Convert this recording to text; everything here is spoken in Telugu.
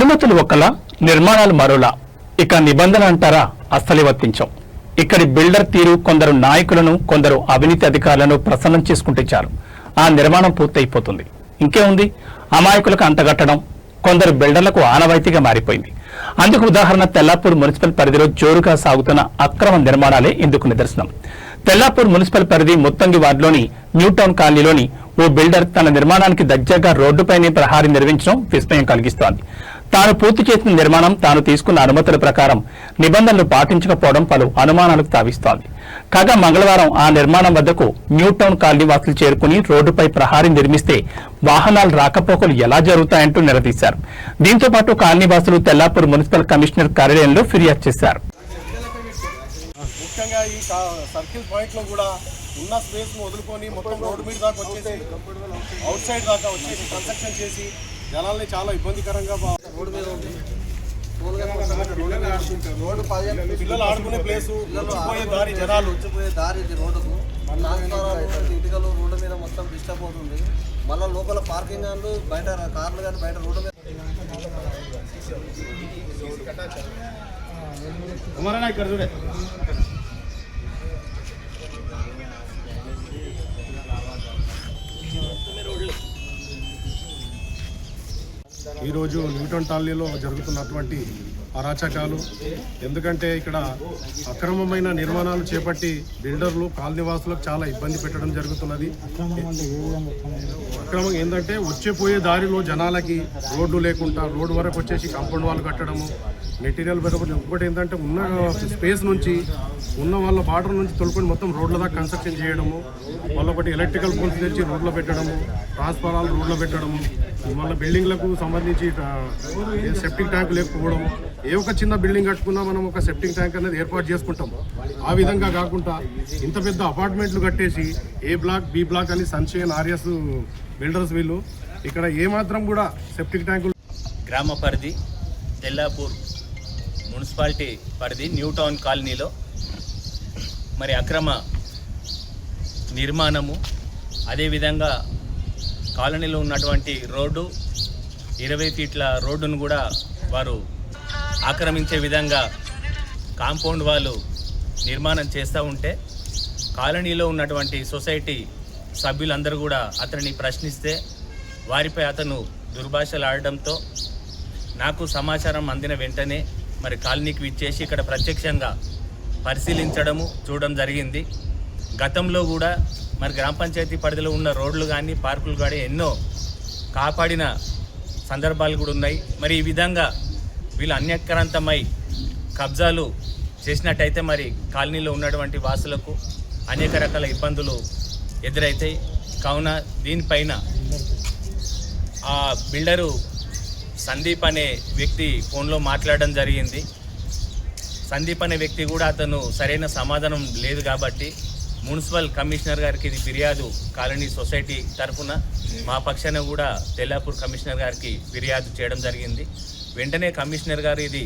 అనుమతులు ఒకలా నిర్మాణాలు మరోలా. ఇక నిబంధన అంటారా? అస్సలే వర్తించం. ఇక్కడి బిల్డర్ తీరు కొందరు నాయకులను కొందరు అవినీతి అధికారులను ప్రసన్నం చేసుకుంటే చాలు. ఆ నిర్మాణం పూర్తయిపోతుంది. ఇంకేముంది అమాయకులకు అంతగట్టడం కొందరు బిల్డర్లకు ఆనవాయితీగా మారిపోయింది. అందుకు ఉదాహరణ తెల్లాపూర్ మున్సిపల్ పరిధిలో జోరుగా సాగుతున్న అక్రమ నిర్మాణాలే ఇందుకు నిదర్శనం. తెల్లాపూర్ మున్సిపల్ పరిధి ముత్తంగి వార్డులోని న్యూటౌన్ కాలనీలోని ఓ బిల్డర్ తన నిర్మాణానికి దర్జాగా రోడ్డుపైనే ప్రహారీ నిర్మించడం విస్మయం కలిగిస్తోంది. తాను పూర్తి చేసిన నిర్మాణం తాను తీసుకున్న అనుమతుల ప్రకారం నిబంధనలు పాటించకపోవడం పలు అనుమానాలకు తావిస్తోంది. కాగా మంగళవారం ఆ నిర్మాణం వద్దకు న్యూటౌన్ కాలనీ వాసులు చేరుకుని రోడ్డుపై ప్రహారీ నిర్మిస్తే వాహనాలు రాకపోకలు ఎలా జరుగుతాయంటూ నిలదీశారు. దీంతో పాటు కాలనీ వాసులు తెల్లాపూర్ మున్సిపల్ కమిషనర్ కార్యాలయంలో ఫిర్యాదు చేశారు. ముఖ్యంగా ఈ సర్కిల్ పాయింట్లో కూడా ఉన్న స్పేస్ వదులుకొని మొత్తం రోడ్డు మీద దాకా వచ్చేసి అవుట్ సైడ్ దాకా వచ్చేసి కన్స్ట్రక్షన్ చేసి జనాల్ని చాలా ఇబ్బందికరంగా రోడ్డు మీద ఉంది రోడ్డు పిల్లలు ఆడుకునే ప్లేస్ పోయే దారి జనాలు. వచ్చిపోయే దారి ఇది రోడ్డుకు. ఇటుకలు రోడ్డు మీద మొత్తం డిస్టర్బ్ అవుతుంది. మళ్ళీ లోపల పార్కింగ్ వాళ్ళు బయట కార్లు కానీ బయట రోడ్డు మీద ఇక్కడ చూడే. ఈరోజు న్యూటన్ టాలీలో జరుగుతున్నటువంటి అరాచకాలు ఎందుకంటే ఇక్కడ అక్రమమైన నిర్మాణాలు చేపట్టి బిల్డర్లు కాలనీవాసులకు చాలా ఇబ్బంది పెట్టడం జరుగుతున్నది. అక్రమం ఏంటంటే వచ్చే పోయే దారిలో జనాలకి రోడ్డు లేకుండా రోడ్డు వరకు వచ్చేసి కాంపౌండ్ వాళ్ళు కట్టడము మెటీరియల్ పెట్టబడి ఇంకోటి ఏంటంటే ఉన్న స్పేస్ నుంచి ఉన్న వాళ్ళ బార్డర్ నుంచి తొలుకొని మొత్తం రోడ్ల దాకా కన్స్ట్రక్షన్ చేయడము వాళ్ళ ఒకటి ఎలక్ట్రికల్ పోల్స్ తెచ్చి రోడ్లో పెట్టడము ట్రాన్స్ఫారాలు రోడ్లో పెట్టడము మళ్ళీ బిల్డింగ్లకు సంబంధించి సెప్టిక్ ట్యాంక్ లేకపోవడం ఏ ఒక చిన్న బిల్డింగ్ కట్టుకున్నా మనం ఒక సెప్టిక్ ట్యాంక్ అనేది ఏర్పాటు చేసుకుంటాం. ఆ విధంగా కాకుండా ఇంత పెద్ద అపార్ట్మెంట్లు కట్టేసి ఏ బ్లాక్ బి బ్లాక్ అని సన్షైన్ ఆర్ఎస్ బిల్డర్స్ వీళ్ళు ఇక్కడ ఏ మాత్రం కూడా సెప్టిక్ ట్యాంకులు గ్రామ పరిధి తెల్లాపూర్ మున్సిపాలిటీ పరిధి న్యూ టౌన్ కాలనీలో. మరి అక్రమ నిర్మాణము అదేవిధంగా కాలనీలో ఉన్నటువంటి రోడ్డు ఇరవై ఫీట్ల రోడ్డును కూడా వారు ఆక్రమించే విధంగా కాంపౌండ్ వాళ్ళు నిర్మాణం చేస్తూ ఉంటే కాలనీలో ఉన్నటువంటి సొసైటీ సభ్యులందరూ కూడా అతనిని ప్రశ్నిస్తే వారిపై అతను దుర్భాషలు ఆడడంతో నాకు సమాచారం అందిన వెంటనే మరి కాలనీకి విచ్చేసి ఇక్కడ ప్రత్యక్షంగా పరిశీలించడము చూడడం జరిగింది. గతంలో కూడా మరి గ్రామ పంచాయతీ పరిధిలో ఉన్న రోడ్లు కానీ పార్కులు కానీ ఎన్నో కాపాడిన సందర్భాలు కూడా ఉన్నాయి. మరి ఈ విధంగా వీళ్ళు అన్యక్రాంతమై కబ్జాలు చేసినట్టయితే మరి కాలనీలో ఉన్నటువంటి వాసులకు అనేక రకాల ఇబ్బందులు ఎదురవుతాయి కావున దీనిపైన ఆ బిల్డరు సందీప్ అనే వ్యక్తి ఫోన్లో మాట్లాడడం జరిగింది. సందీప్ అనే వ్యక్తి కూడా అతను సరైన సమాధానం లేదు కాబట్టి మున్సిపల్ కమిషనర్ గారికి ఇది ఫిర్యాదు కాలనీ సొసైటీ తరఫున. మా పక్షాన కూడా తెల్లాపూర్ కమిషనర్ గారికి ఫిర్యాదు చేయడం జరిగింది. వెంటనే కమిషనర్ గారు ఇది